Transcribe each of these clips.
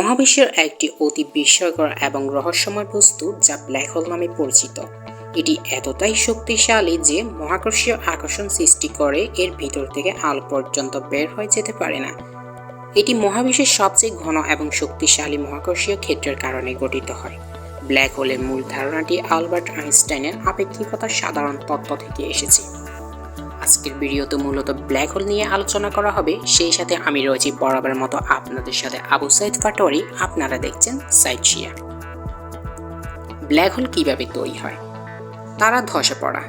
মহাবিশ্বের একটি অতি বিস্ময়কর এবং রহস্যময় বস্তু যা ব্ল্যাক হোল নামে পরিচিত। এটি এতটাই শক্তিশালী যে মহাকর্ষীয় আকর্ষণ সৃষ্টি করে এর ভিতর থেকে আলো পর্যন্ত বের হয়ে যেতে পারে না। এটি মহাবিশ্বের সবচেয়ে ঘন এবং শক্তিশালী মহাকর্ষীয় ক্ষেত্রের কারণে গঠিত হয়। ব্ল্যাক হোলের মূল ধারণাটি আলবার্ট আইনস্টাইনের আপেক্ষিকতার সাধারণ তত্ত্ব থেকে এসেছে। আজকের ভিডিওতে মূলত ব্ল্যাক হোল নিয়ে আলোচনা করা হবে। সেই সাথে আমি রয়েছি বরাবরের মতো আপনাদের সাথে আবু সাইদ পাটোয়ারি আপনারা দেখছেন সাইড শিয়া। ব্ল্যাক হোল কীভাবে তৈরি হয়? তারা ধসে পড়া।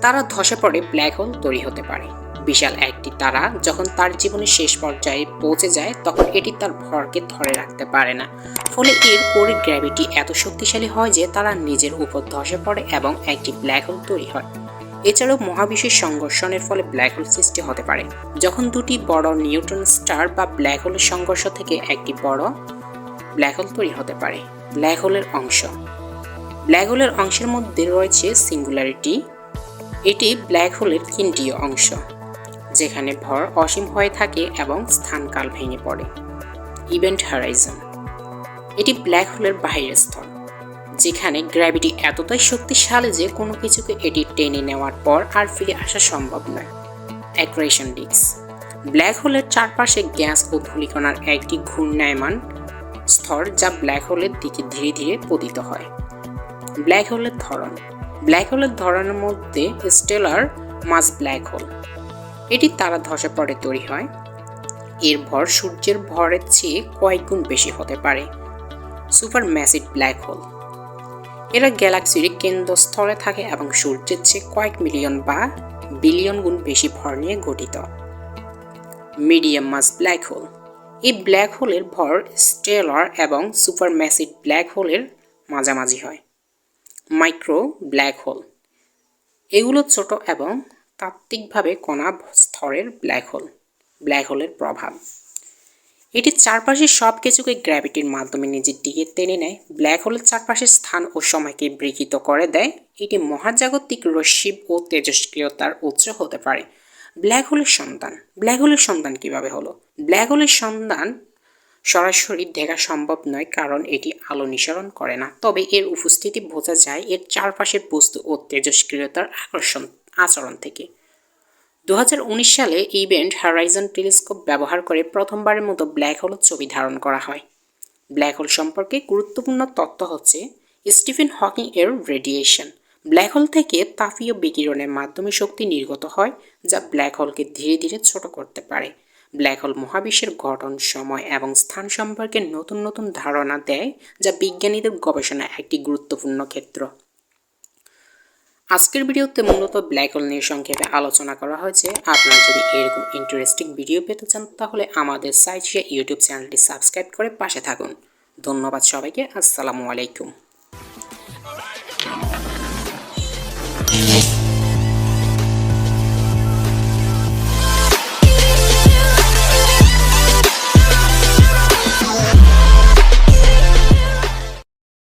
তারা ধসে পড়ে ব্ল্যাক হোল তৈরি হতে পারে। বিশাল একটি তারা যখন তার জীবনের শেষ পর্যায়ে পৌঁছে যায়, তখন এটি তার ভরকে ধরে রাখতে পারে না। ফলে এর পরে গ্র্যাভিটি এত শক্তিশালী হয় যে তারা নিজের উপর ধসে পড়ে এবং একটি ব্ল্যাক হোল তৈরি হয়। এছাড়াও মহাবিশ্বের সংঘর্ষণের ফলে ব্ল্যাক হোল সৃষ্টি হতে পারে। যখন দুটি বড় নিউট্রন স্টার বা ব্ল্যাক হোলের সংঘর্ষ থেকে একটি বড় ব্ল্যাক হোল তৈরি হতে পারে ব্ল্যাক হোলের অংশ। ব্ল্যাক হোলের অংশের মধ্যে রয়েছে সিঙ্গুলারিটি এটি ব্ল্যাক হোলের কেন্দ্রীয় অংশ, যেখানে ভর অসীম হয়ে থাকে এবং স্থানকাল ভেঙে পড়ে। ইভেন্ট হ্যারাইজন এটি ব্ল্যাক হোলের বাহিরের স্তর। যেখানে গ্র্যাভিটি এতটাই শক্তিশালী যে কোনো কিছুকে এটি টেনে নেওয়ার পর আর ফিরে আসা সম্ভব নয়। অ্যাক্রেশন ডিস্ক ব্ল্যাক হোলের চারপাশে গ্যাস ও ধূলিকণার একটি ঘূর্ণায়মান স্তর যা ব্ল্যাক হোলের দিকে ধীরে ধীরে পতিত হয়। ব্ল্যাক হোলের ধরন। ব্ল্যাক হোলের ধরনের মধ্যে স্টেলার মাস ব্ল্যাক হোল এটি তারা ধসে পড়ে তৈরি হয়। এর ভর সূর্যের ভরের চেয়ে কয়েক গুণ বেশি হতে পারে। সুপার ম্যাসিড ব্ল্যাক হোল এরা গ্যালাক্সির কেন্দ্রস্থলে থাকে এবং সূর্যের চেয়ে কয়েক মিলিয়ন বা বিলিয়ন গুণ বেশি ভর নিয়ে গঠিত। Medium mass black hole. এই ব্ল্যাক হোলের ভর স্টেলার এবং সুপার ম্যাসিভ ব্ল্যাক হোলের মাঝামাঝি হয়। Micro black hole. এগুলো ছোট এবং তাত্ত্বিকভাবে কণা স্তরের ব্ল্যাক হোল। ব্ল্যাক হোলের প্রভাব। এটি চারপাশের সব কিছুকে গ্র্যাভিটির মাধ্যমে নিজের দিকে টেনে নেয়। ব্ল্যাক হোলের চারপাশের স্থান ও সময়কে বিকৃত করে দেয়। এটি মহাজাগতিক রশ্মি ও তেজস্ক্রিয়তার উৎস হতে পারে। ব্ল্যাক হোলের সন্তান। ব্ল্যাক হোলের সন্তান কীভাবে হলো? ব্ল্যাক হোলের সন্তান সরাসরি দেখা সম্ভব নয় কারণ এটি আলো নিঃসরণ করে না। তবে এর উপস্থিতি বোঝা যায় এর চারপাশের বস্তু ও তেজস্ক্রিয়তার আকর্ষণ আচরণ থেকে। দু হাজার উনিশ সালে ইভেন্ট হ্যারাইজন টেলিস্কোপ ব্যবহার করে প্রথমবারের মতো ব্ল্যাক হোলের ছবি ধারণ করা হয়। ব্ল্যাক হোল সম্পর্কে গুরুত্বপূর্ণ তথ্য হচ্ছে স্টিফেন হকিং এর রেডিয়েশন ব্ল্যাক হোল থেকে তাপীয় বিকিরণের মাধ্যমে শক্তি নির্গত হয়, যা ব্ল্যাক হোলকে ধীরে ধীরে ছোট করতে পারে। ব্ল্যাক হোল মহাবিশ্বের গঠন, সময় এবং স্থান সম্পর্কে নতুন নতুন ধারণা দেয়, যা বিজ্ঞানীদের গবেষণায় একটি গুরুত্বপূর্ণ ক্ষেত্র। আজকের ভিডিওতে মূলত ব্ল্যাক হোল নিয়ে সংক্ষেপে আলোচনা করা হয়েছে। আপনারা যদি এরকম ইন্টারেস্টিং ভিডিও পেতে চান, তাহলে আমাদের সাইট ইউটিউব চ্যানেলটি সাবস্ক্রাইব করে পাশে থাকুন। ধন্যবাদ সবাইকে, আসসালামু আলাইকুম।